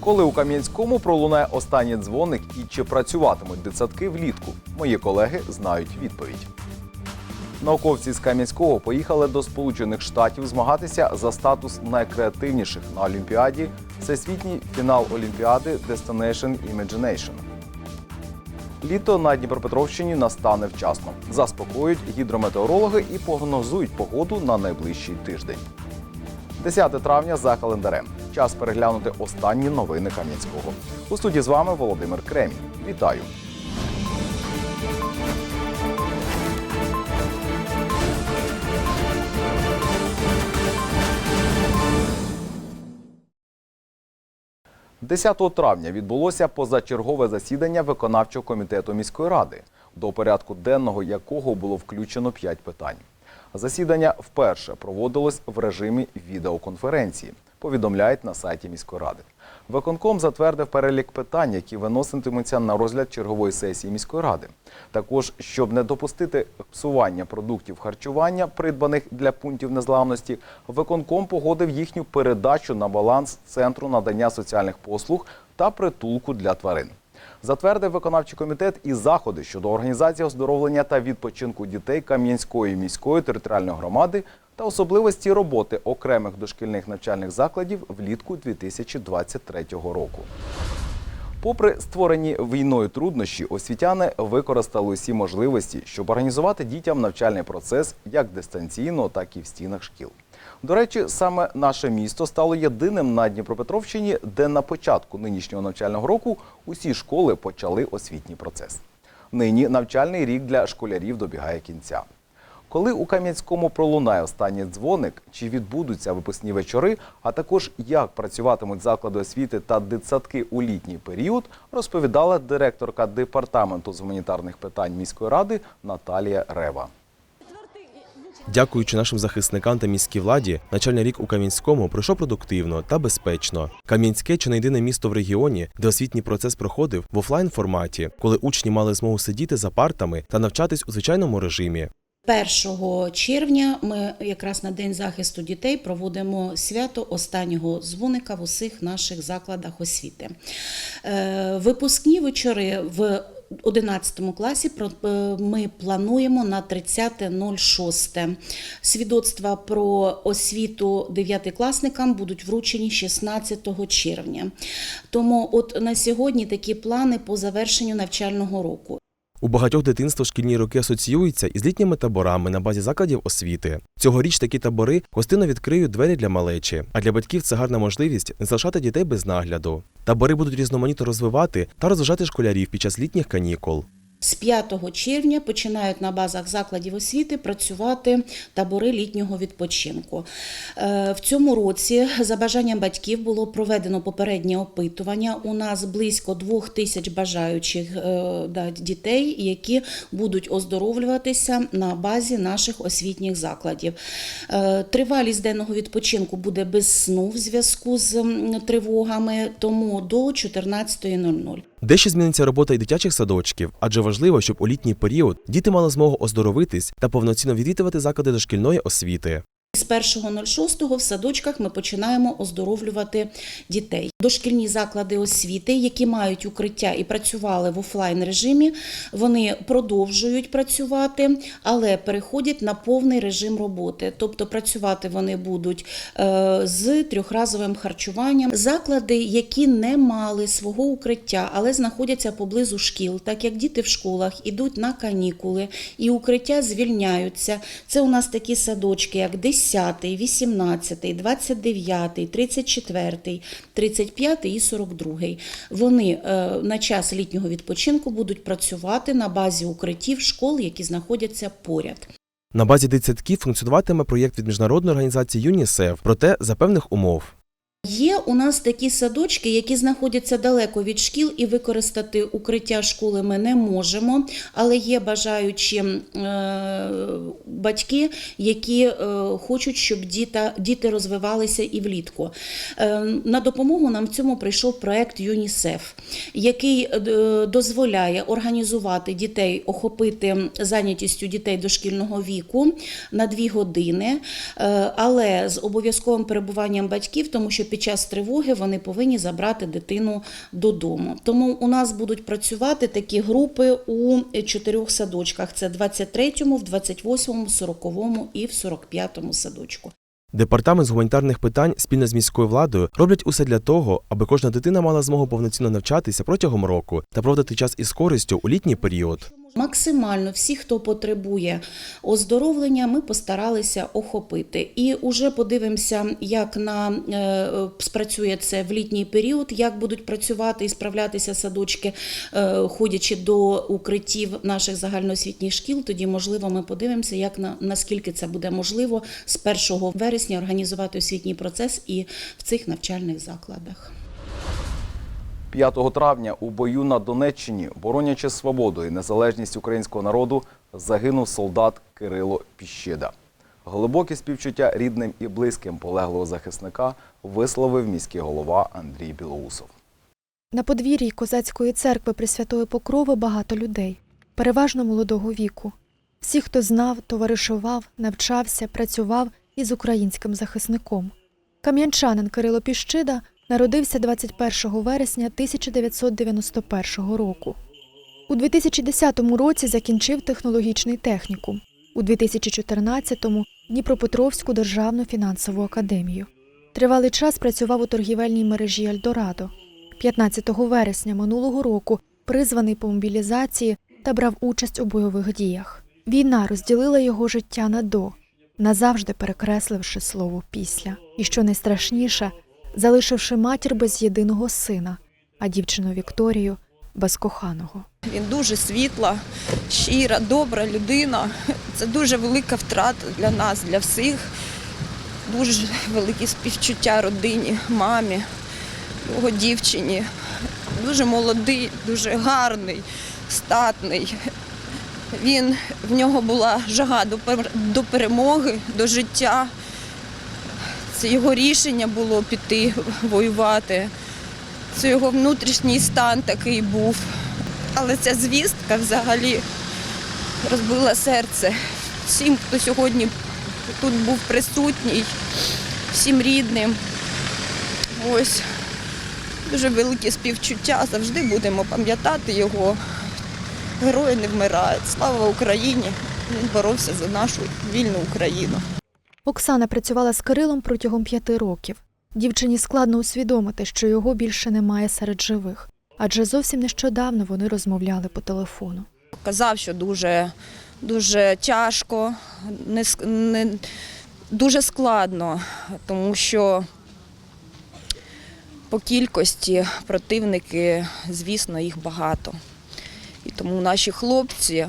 Коли у Кам'янському пролунає останній дзвоник і чи працюватимуть дитсадки влітку? Мої колеги знають відповідь. Науковці з Кам'янського поїхали до Сполучених Штатів змагатися за статус найкреативніших на Олімпіаді всесвітній фінал Олімпіади Destination Imagination. Літо на Дніпропетровщині настане вчасно. Заспокоюють гідрометеорологи і прогнозують погоду на найближчий тиждень. 10 травня за календарем. Час переглянути останні новини Кам'янського. У студії з вами Володимир Кремінь. Вітаю! – 10 травня відбулося позачергове засідання виконавчого комітету міської ради, до порядку денного якого було включено 5 питань. Засідання вперше проводилось в режимі відеоконференції, повідомляють на сайті міської ради. Виконком затвердив перелік питань, які виноситимуться на розгляд чергової сесії міської ради. Також, щоб не допустити псування продуктів харчування, придбаних для пунктів незламності, виконком погодив їхню передачу на баланс центру надання соціальних послуг та притулку для тварин. Затвердив виконавчий комітет і заходи щодо організації оздоровлення та відпочинку дітей Кам'янської міської територіальної громади та особливості роботи окремих дошкільних навчальних закладів влітку 2023 року. Попри створені війною труднощі, освітяни використали усі можливості, щоб організувати дітям навчальний процес як дистанційно, так і в стінах шкіл. До речі, саме наше місто стало єдиним на Дніпропетровщині, де на початку нинішнього навчального року усі школи почали освітній процес. Нині навчальний рік для школярів добігає кінця. Коли у Кам'янському пролунає останній дзвоник, чи відбудуться випускні вечори, а також як працюватимуть заклади освіти та дитсадки у літній період, розповідала директорка департаменту з гуманітарних питань міської ради Наталія Рева. Дякуючи нашим захисникам та міській владі, навчальний рік у Кам'янському пройшов продуктивно та безпечно. Кам'янське чи не єдине місто в регіоні, де освітній процес проходив в офлайн форматі, коли учні мали змогу сидіти за партами та навчатись у звичайному режимі. 1 червня ми якраз на День захисту дітей проводимо свято останнього дзвоника в усіх наших закладах освіти. Е, Випускні вечори в 11 класі е, ми плануємо на 30.06. Свідоцтва про освіту дев'ятикласникам будуть вручені 16 червня. Тому от на сьогодні такі плани по завершенню навчального року. У багатьох дитинства шкільні роки асоціюються із літніми таборами на базі закладів освіти. Цьогоріч такі табори гостинно відкриють двері для малечі, а для батьків це гарна можливість не залишати дітей без нагляду. Табори будуть різноманітно розвивати та розважати школярів під час літніх канікул. З 5 червня починають на базах закладів освіти працювати табори літнього відпочинку. Е, В цьому році за бажанням батьків було проведено попереднє опитування. У нас близько двох тисяч бажаючих е, дітей, які будуть оздоровлюватися на базі наших освітніх закладів. Е, Тривалість денного відпочинку буде без сну в зв'язку з тривогами, тому до 14.00. Дещо зміниться робота і дитячих садочків, адже важливо, щоб у літній період діти мали змогу оздоровитись та повноцінно відвідувати заклади дошкільної освіти. З 1.06 в садочках ми починаємо оздоровлювати дітей. Дошкільні заклади освіти, які мають укриття і працювали в офлайн режимі, вони продовжують працювати, але переходять на повний режим роботи. Тобто працювати вони будуть е, з трьохразовим харчуванням. Заклади, які не мали свого укриття, але знаходяться поблизу шкіл, так як діти в школах ідуть на канікули і укриття звільняються. Це у нас такі садочки, як 10, 18, 29, 34, 35 і 42. Вони е, на час літнього відпочинку будуть працювати на базі укриттів школ, які знаходяться поряд. На базі дитсадків функціонуватиме проєкт від міжнародної організації ЮНІСЕФ, проте за певних умов. Є у нас такі садочки, які знаходяться далеко від шкіл, і використати укриття школи ми не можемо, але є бажаючі е, батьки, які е, хочуть, щоб діти розвивалися і влітку. Е, на допомогу нам в цьому прийшов проект ЮНІСЕФ, який дозволяє організувати дітей, охопити зайнятістю дітей дошкільного віку на дві години, але з обов'язковим перебуванням батьків, тому що під час тривоги вони повинні забрати дитину додому. Тому у нас будуть працювати такі групи у чотирьох садочках: це 23-му, в 28-му, 40-му і в 45-му садочку. Департамент з гуманітарних питань спільно з міською владою роблять усе для того, аби кожна дитина мала змогу повноцінно навчатися протягом року та проводити час із користю у літній період. Максимально всі, хто потребує оздоровлення, ми постаралися охопити. І вже подивимося, як на е, спрацює це в літній період, як будуть працювати і справлятися садочки, е, ходячи до укриттів наших загальноосвітніх шкіл. Тоді, можливо, ми подивимося, як на наскільки це буде можливо з 1 вересня організувати освітній процес і в цих навчальних закладах. 5 травня у бою на Донеччині, боронячи свободу і незалежність українського народу, загинув солдат Кирило Піщеда. Глибокі співчуття рідним і близьким полеглого захисника висловив міський голова Андрій Білоусов. На подвір'ї козацької церкви Пресвятої Покрови багато людей, переважно молодого віку. Всі, хто знав, товаришував, навчався, працював із українським захисником. Кам'янчанин Кирило Піщида народився 21 вересня 1991 року. У 2010 році закінчив технологічний технікум, у 2014-му Дніпропетровську державну фінансову академію. Тривалий час працював у торгівельній мережі Ельдорадо. 15 вересня минулого року призваний по мобілізації та брав участь у бойових діях. Війна розділила його життя на до, назавжди перекресливши слово після. І що найстрашніше, залишивши матір без єдиного сина, а дівчину Вікторію без коханого. Він дуже світла, щира, добра людина. Це дуже велика втрата для нас, для всіх. Дуже великі співчуття родині, мамі, його дівчині. Дуже молодий, дуже гарний, статний. Він, в нього була жага до пер- до перемоги, до життя. Це його рішення було піти воювати. Це його внутрішній стан такий був. Але ця звістка взагалі розбила серце всім, хто сьогодні тут був присутній, всім рідним. Ось дуже велике співчуття. Завжди будемо пам'ятати його. Герої не вмирають. Слава Україні! Він боровся за нашу вільну Україну. Оксана працювала з Кирилом протягом п'яти років. Дівчині складно усвідомити, що його більше немає серед живих, адже зовсім нещодавно вони розмовляли по телефону. Казав, що дуже, дуже тяжко, не, не, дуже складно, тому що по кількості противники, звісно, їх багато. І тому наші хлопці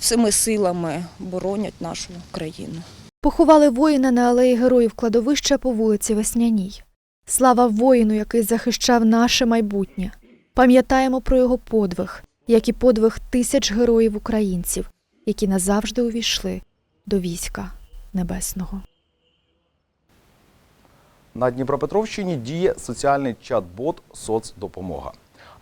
всіми силами боронять нашу країну. Поховали воїна на алеї героїв кладовища по вулиці Весняній. Слава воїну, який захищав наше майбутнє. Пам'ятаємо про його подвиг, як і подвиг тисяч героїв українців, які назавжди увійшли до війська небесного. На Дніпропетровщині діє соціальний чат-бот «Соцдопомога».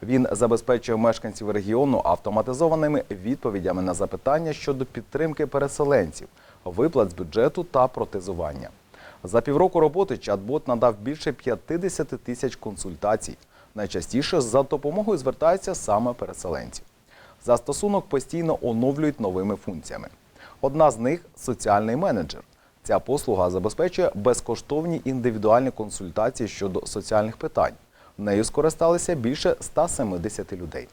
Він забезпечує мешканців регіону автоматизованими відповідями на запитання щодо підтримки переселенців, виплат з бюджету та протезування. За півроку роботи чат-бот надав більше 50 тисяч консультацій. Найчастіше за допомогою звертаються саме переселенці. Застосунок постійно оновлюють новими функціями. Одна з них соціальний менеджер. Ця послуга забезпечує безкоштовні індивідуальні консультації щодо соціальних питань. Нею скористалися більше 170 людей.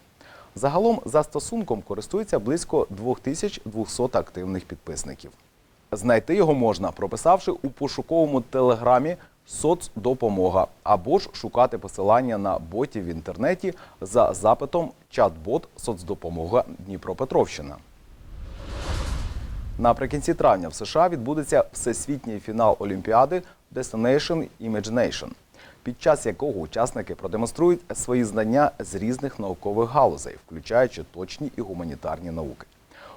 Загалом застосунком користується близько 2200 активних підписників. Знайти його можна, прописавши у пошуковому телеграмі соцдопомога або ж шукати посилання на ботів в інтернеті за запитом чат-бот соцдопомога Дніпропетровщина. Наприкінці травня в США відбудеться всесвітній фінал Олімпіади Destination Imagination, під час якого учасники продемонструють свої знання з різних наукових галузей, включаючи точні і гуманітарні науки.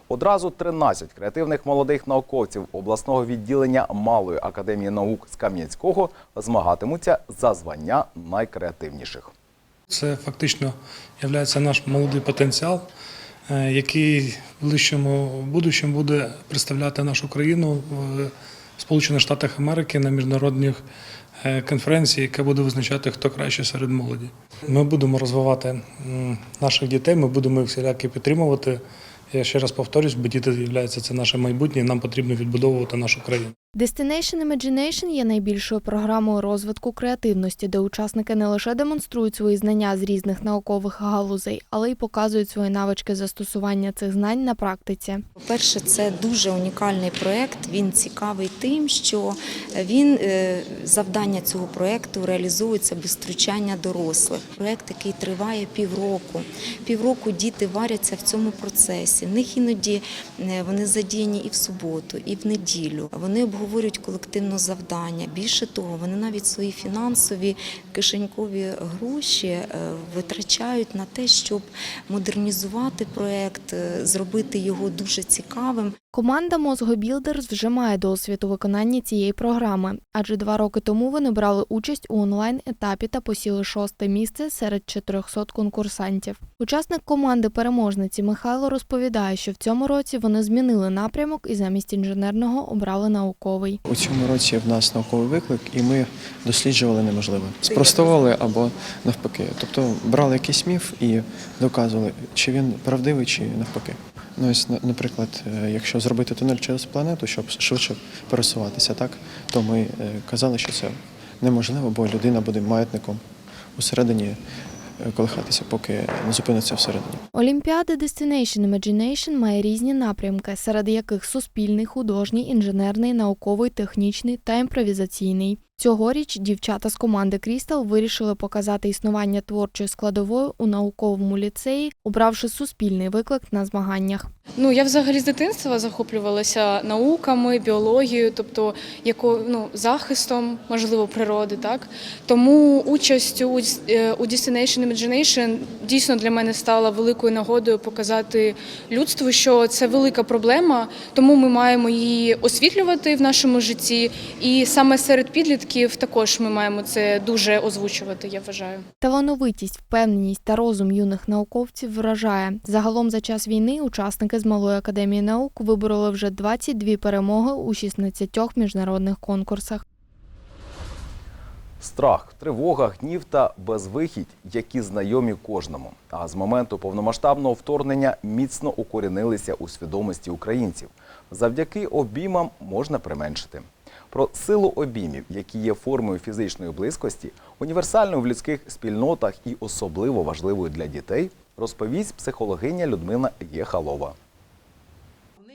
Одразу 13 креативних молодих науковців обласного відділення Малої академії наук з Кам'янського змагатимуться за звання найкреативніших. Це фактично є наш молодий потенціал, е, який в ближчому будущому буде представляти нашу країну в Сполучених Штатах Америки на міжнародних е, конференції, яка буде визначати, хто краще серед молоді. Ми будемо розвивати наших дітей, ми будемо їх всіляки підтримувати. Я ще раз повторюсь, бо діти являються це наше майбутнє, нам потрібно відбудовувати нашу країну. Destination Imagination є найбільшою програмою розвитку креативності, де учасники не лише демонструють свої знання з різних наукових галузей, але й показують свої навички застосування цих знань на практиці. По-перше, це дуже унікальний проєкт. Він цікавий тим, що він е, завдання цього проєкту реалізується без втручання дорослих. Проєкт, який триває півроку. Півроку діти варяться в цьому процесі. В них іноді е, вони задіяні і в суботу, і в неділю. Вони обговорюють колективно завдання. Більше того, вони навіть свої фінансові кишенькові гроші е, витрачають на те, щоб модернізувати проєкт, е, зробити його дуже цікавим. Команда Мозгобілдерс вже має досвід у виконанні цієї програми, адже два роки тому вони брали участь у онлайн-етапі та посіли шосте місце серед 400 конкурсантів. Учасник команди переможниці Михайло розповідає, що в цьому році вони змінили напрямок і замість інженерного обрали науковий. У цьому році в нас науковий виклик, і ми досліджували неможливе. Спростовували або навпаки. Тобто брали якийсь міф і доказували, чи він правдивий, чи навпаки. Ну, ось, на- наприклад, е, якщо зробити тунель через планету, щоб швидше пересуватися, так, то ми е, казали, що це неможливо, бо людина буде маятником усередині е, колихатися, поки не зупиниться всередині. Олімпіада Destination Imagination має різні напрямки, серед яких суспільний, художній, інженерний, науковий, технічний та імпровізаційний. Цьогоріч дівчата з команди Крістал вирішили показати існування творчої складової у науковому ліцеї, обравши суспільний виклик на змаганнях. Ну, я взагалі з дитинства захоплювалася науками, біологією, тобто яко, ну, захистом, можливо, природи. Так? Тому участь у, е, у Destination Imagination дійсно для мене стала великою нагодою показати людству, що це велика проблема, тому ми маємо її освітлювати в нашому житті. І саме серед підлітків також ми маємо це дуже озвучувати, я вважаю. Талановитість, впевненість та розум юних науковців вражає. Загалом за час війни учасники з Малої академії наук вибороли вже 22 перемоги у 16 міжнародних конкурсах. Страх, тривога, гнів та безвихідь, які знайомі кожному. А з моменту повномасштабного вторгнення міцно укорінилися у свідомості українців. Завдяки обіймам можна применшити. Про силу обіймів, які є формою фізичної близькості, універсальною в людських спільнотах і особливо важливою для дітей, розповість психологиня Людмила Єхалова.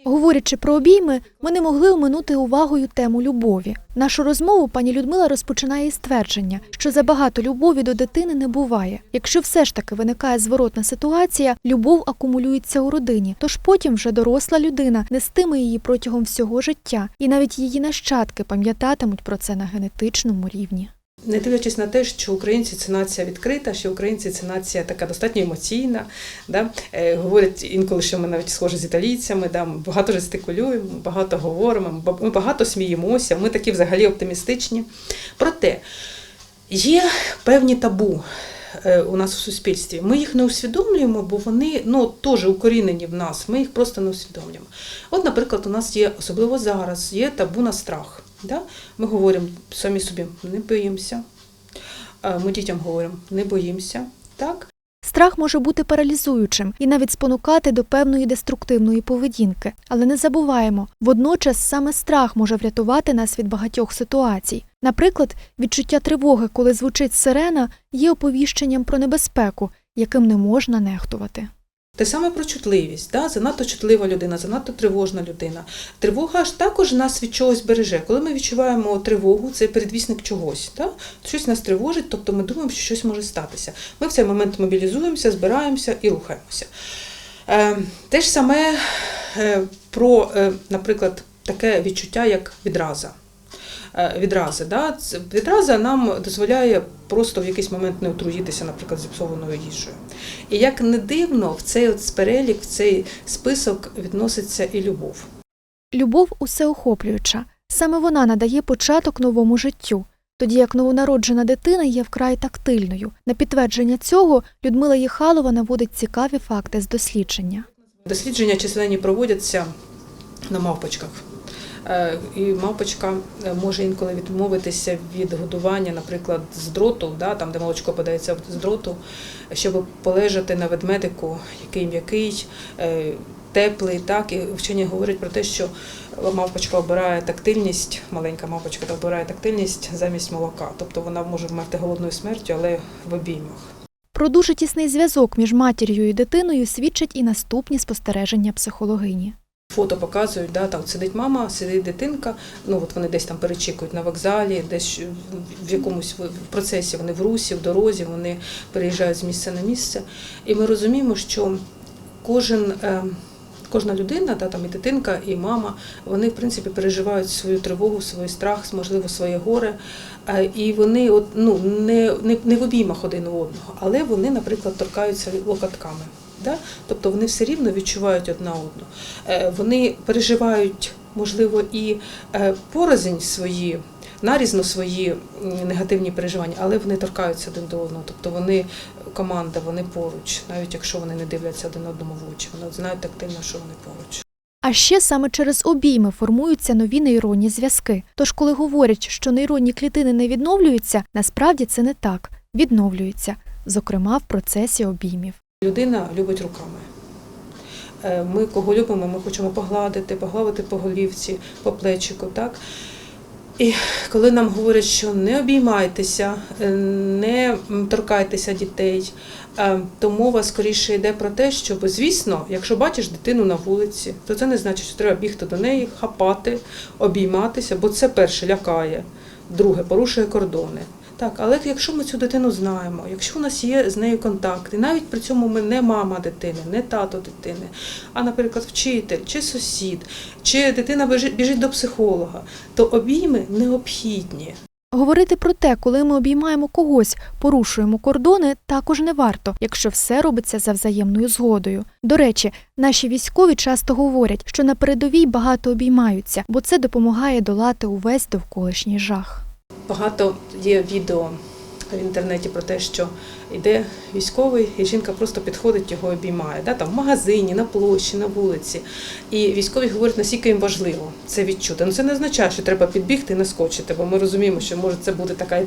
Говорячи про обійми, ми не могли оминути увагою тему любові. Нашу розмову пані Людмила розпочинає із твердження, що забагато любові до дитини не буває. Якщо все ж таки виникає зворотна ситуація, любов акумулюється у родині, тож потім вже доросла людина нестиме її протягом всього життя, і навіть її нащадки пам'ятатимуть про це на генетичному рівні. Не дивлячись на те, що українці це нація відкрита, що українці це нація така достатньо емоційна. Да? Е, говорять інколи, що ми навіть схожі з італійцями, да? ми багато жестикулюємо, багато говоримо, ми багато сміємося, ми такі взагалі оптимістичні. Проте є певні табу. е, У нас в суспільстві. Ми їх не усвідомлюємо, бо вони ну, теж укорінені в нас, ми їх просто не усвідомлюємо. От, наприклад, у нас є, особливо зараз, є табу на страх. Да? Ми говоримо самі собі, не боїмося. Ми дітям говоримо, не боїмося. Так? Страх може бути паралізуючим і навіть спонукати до певної деструктивної поведінки. Але не забуваємо, водночас саме страх може врятувати нас від багатьох ситуацій. Наприклад, відчуття тривоги, коли звучить сирена, є оповіщенням про небезпеку, яким не можна нехтувати. Те саме про чутливість. Да? Занадто чутлива людина, занадто тривожна людина. Тривога ж також нас від чогось береже. Коли ми відчуваємо тривогу, це передвісник чогось. Да? Щось нас тривожить, тобто ми думаємо, що щось може статися. Ми в цей момент мобілізуємося, збираємося і рухаємося. Е, те ж саме е, про, е, наприклад, таке відчуття, як відраза. Е, Відрази, да? Відраза нам дозволяє просто в якийсь момент не отруїтися, наприклад, зіпсованою їжею. І як не дивно, в цей от перелік, в цей список відноситься і любов. Любов усеохоплююча. Саме вона надає початок новому життю, тоді як новонароджена дитина є вкрай тактильною. На підтвердження цього Людмила Єхалова наводить цікаві факти з дослідження. Дослідження численні проводяться на мавпочках. Е, І мавпочка е, може інколи відмовитися від годування, наприклад, з дроту, да, там де молочко подається з дроту, щоб полежати на ведмедику, який м'який, е, теплий. Так і вчені говорять про те, що мавпочка обирає тактильність, маленька мавпочка обирає тактильність замість молока. Тобто вона може вмерти голодною смертю, але в обіймах. Про дуже тісний зв'язок між матір'ю і дитиною свідчать і наступні спостереження психологині. Фото показують, да, там сидить мама, сидить дитинка. Ну от вони десь там перечікують на вокзалі, десь в якомусь в процесі вони в русі, в дорозі, вони переїжджають з місця на місце. І ми розуміємо, що кожен. е, Кожна людина, да, там і дитинка, і мама, вони в принципі переживають свою тривогу, свій страх, можливо, своє горе. Е, І вони от, ну, не, не, не в обіймах один одного, але вони, наприклад, торкаються локотками. Да? Тобто вони все рівно відчувають одна одну. Е, Вони переживають, можливо, і е, порознь свої, нарізно свої негативні переживання, але вони торкаються один до одного. Тобто вони команда, вони поруч, навіть якщо вони не дивляться один одному в очі. Вони знають тактильно, що вони поруч. А ще саме через обійми формуються нові нейронні зв'язки. Тож, коли говорять, що нейронні клітини не відновлюються, насправді це не так. Відновлюються, зокрема в процесі обіймів. Людина любить руками. Е, Ми кого любимо, ми хочемо погладити, погладити по голівці, по плечику. Так? І коли нам говорять, що не обіймайтеся, е, не торкайтеся дітей, е, то мова скоріше йде про те, що, звісно, якщо бачиш дитину на вулиці, то це не значить, що треба бігти до неї, хапати, обійматися, бо це перше лякає, друге порушує кордони. Так, але якщо ми цю дитину знаємо, якщо у нас є з нею контакт, і навіть при цьому ми не мама дитини, не тато дитини, а, наприклад, вчитель чи сусід, чи дитина біжить до психолога, то обійми необхідні. Говорити про те, коли ми обіймаємо когось, порушуємо кордони, також не варто, якщо все робиться за взаємною згодою. До речі, наші військові часто говорять, що на передовій багато обіймаються, бо це допомагає долати увесь довколишній жах. Багато є відео в інтернеті про те, що йде військовий, і жінка просто підходить, його обіймає. Да? Там в магазині, на площі, на вулиці. І військові говорять, наскільки їм важливо це відчути. Ну це не означає, що треба підбігти і наскочити, бо ми розуміємо, що може це буде така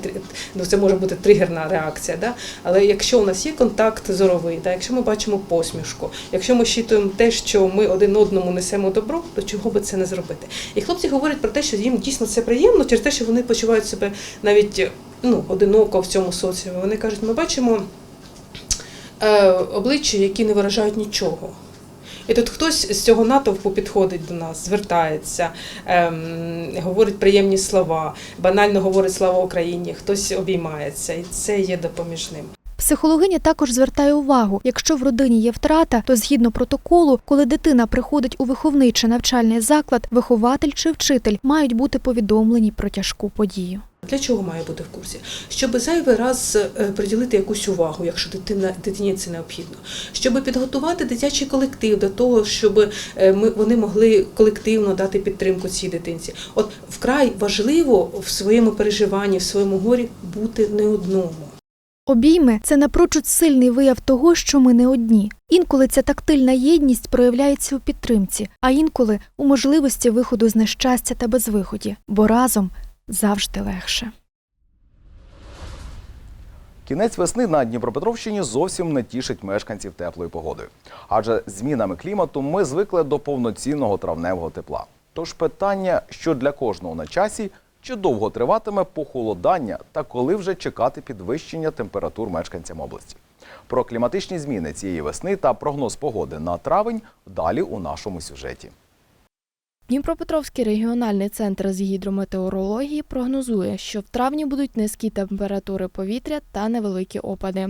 ну, це може бути тригерна реакція. Да? Але якщо у нас є контакт зоровий, да? якщо ми бачимо посмішку, якщо ми щитуємо те, що ми один одному несемо добро, то чого би це не зробити? І хлопці говорять про те, що їм дійсно це приємно через те, що вони почувають себе навіть ну, одиноко в цьому соціумі. Вони кажуть, ми бачимо е, обличчя, які не виражають нічого. І тут хтось з цього натовпу підходить до нас, звертається, ем, говорить приємні слова, банально говорить слава Україні, хтось обіймається, і це є допоміжним. Психологиня також звертає увагу, якщо в родині є втрата, то згідно протоколу, коли дитина приходить у виховний чи навчальний заклад, вихователь чи вчитель мають бути повідомлені про тяжку подію. Для чого має бути в курсі? Щоб зайвий раз е, приділити якусь увагу, якщо дитина дитині це необхідно, щоб підготувати дитячий колектив до того, щоб е, ми вони могли колективно дати підтримку цій дитинці. От вкрай важливо в своєму переживанні, в своєму горі бути не одному. Обійми це напрочуд сильний вияв того, що ми не одні. Інколи ця тактильна єдність проявляється у підтримці, а інколи у можливості виходу з нещастя та безвиході, бо разом завжди легше. Кінець весни на Дніпропетровщині зовсім не тішить мешканців теплою погодою. Адже змінами клімату ми звикли до повноцінного травневого тепла. Тож питання, що для кожного на часі, чи довго триватиме похолодання та коли вже чекати підвищення температур мешканцям області. Про кліматичні зміни цієї весни та прогноз погоди на травень далі у нашому сюжеті. Дніпропетровський регіональний центр з гідрометеорології прогнозує, що в травні будуть низькі температури повітря та невеликі опади.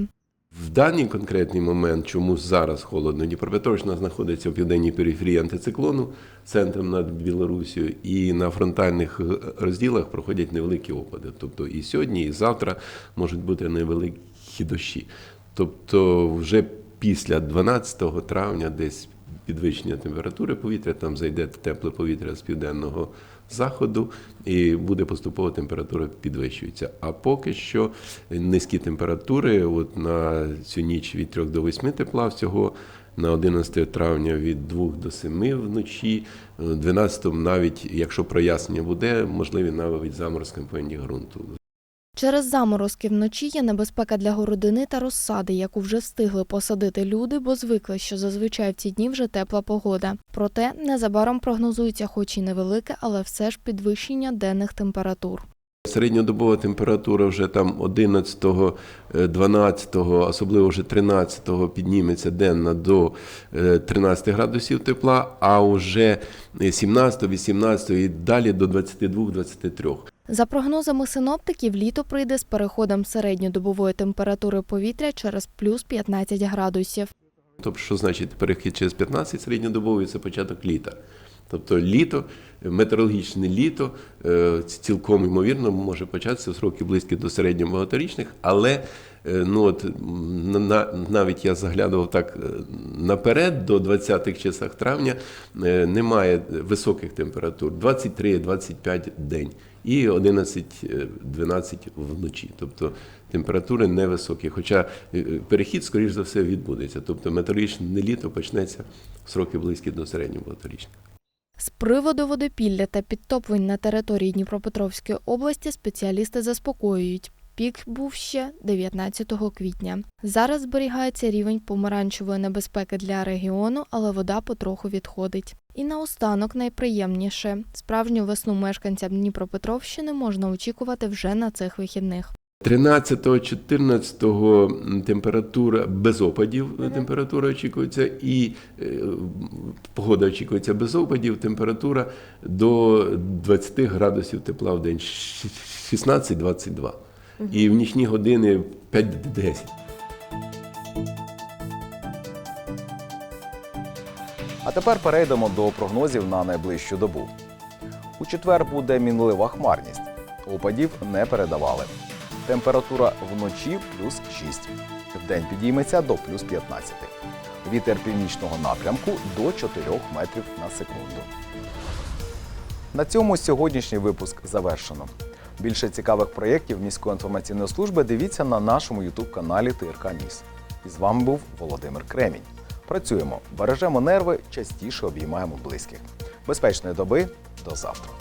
В даний конкретний момент, чому зараз холодно, Дніпропетровщина знаходиться в південній периферії антициклону, центром над Білорусією, і на фронтальних розділах проходять невеликі опади. Тобто і сьогодні, і завтра можуть бути невеликі дощі. Тобто, вже після 12 травня, десь підвищення температури повітря, там зайде тепле повітря з південного заходу, і буде поступово температура підвищується. А поки що низькі температури, от на цю ніч від 3 до 8 тепла всього на 11 травня від 2 до 7 вночі, 12 навіть, якщо прояснення буде, можливі навіть заморозки по ґрунту. Через заморозки вночі є небезпека для городини та розсади, яку вже встигли посадити люди, бо звикли, що зазвичай в ці дні вже тепла погода. Проте незабаром прогнозується, хоч і невелике, але все ж підвищення денних температур. Середньодобова температура вже там 11, 12, особливо вже 13 підніметься денна до е, 13 градусів тепла, а вже 17, 18 і далі до 22-23. За прогнозами синоптиків, літо прийде з переходом середньодобової температури повітря через плюс 15 градусів. Тобто, що значить перехід через 15 середньодобовий це початок літа. Тобто літо, метеорологічне літо е, цілком ймовірно може початися в сроки близькі до середньо багаторічних, але е, ну от на- навіть я заглядував так е, наперед, до 20-х часах травня немає високих температур 23-25 день і 11-12 вночі. Тобто температури невисокі. Хоча е, перехід, скоріш за все, відбудеться. Тобто метеорологічне літо почнеться в сроки близькі до середньо багаторічних. З приводу водопілля та підтоплень на території Дніпропетровської області спеціалісти заспокоюють. Пік був ще 19 квітня. Зараз зберігається рівень помаранчевої небезпеки для регіону, але вода потроху відходить. І наостанок найприємніше справжню весну мешканцям Дніпропетровщини можна очікувати вже на цих вихідних. 13-14 температура без опадів, температура очікується, і е, погода очікується без опадів, температура до 20 градусів тепла в день, 16-22. І в нічні години 5-10. А тепер перейдемо до прогнозів на найближчу добу. У четвер буде мінлива хмарність. Опадів не передавали. Температура вночі плюс 6. Вдень підійметься до плюс 15. Вітер північного напрямку до 4 метрів на секунду. На цьому сьогоднішній випуск завершено. Більше цікавих проєктів міської інформаційної служби дивіться на нашому ютуб-каналі ТРК Ніс. І з вами був Володимир Кремінь. Працюємо, бережемо нерви, частіше обіймаємо близьких. Безпечної доби, до завтра.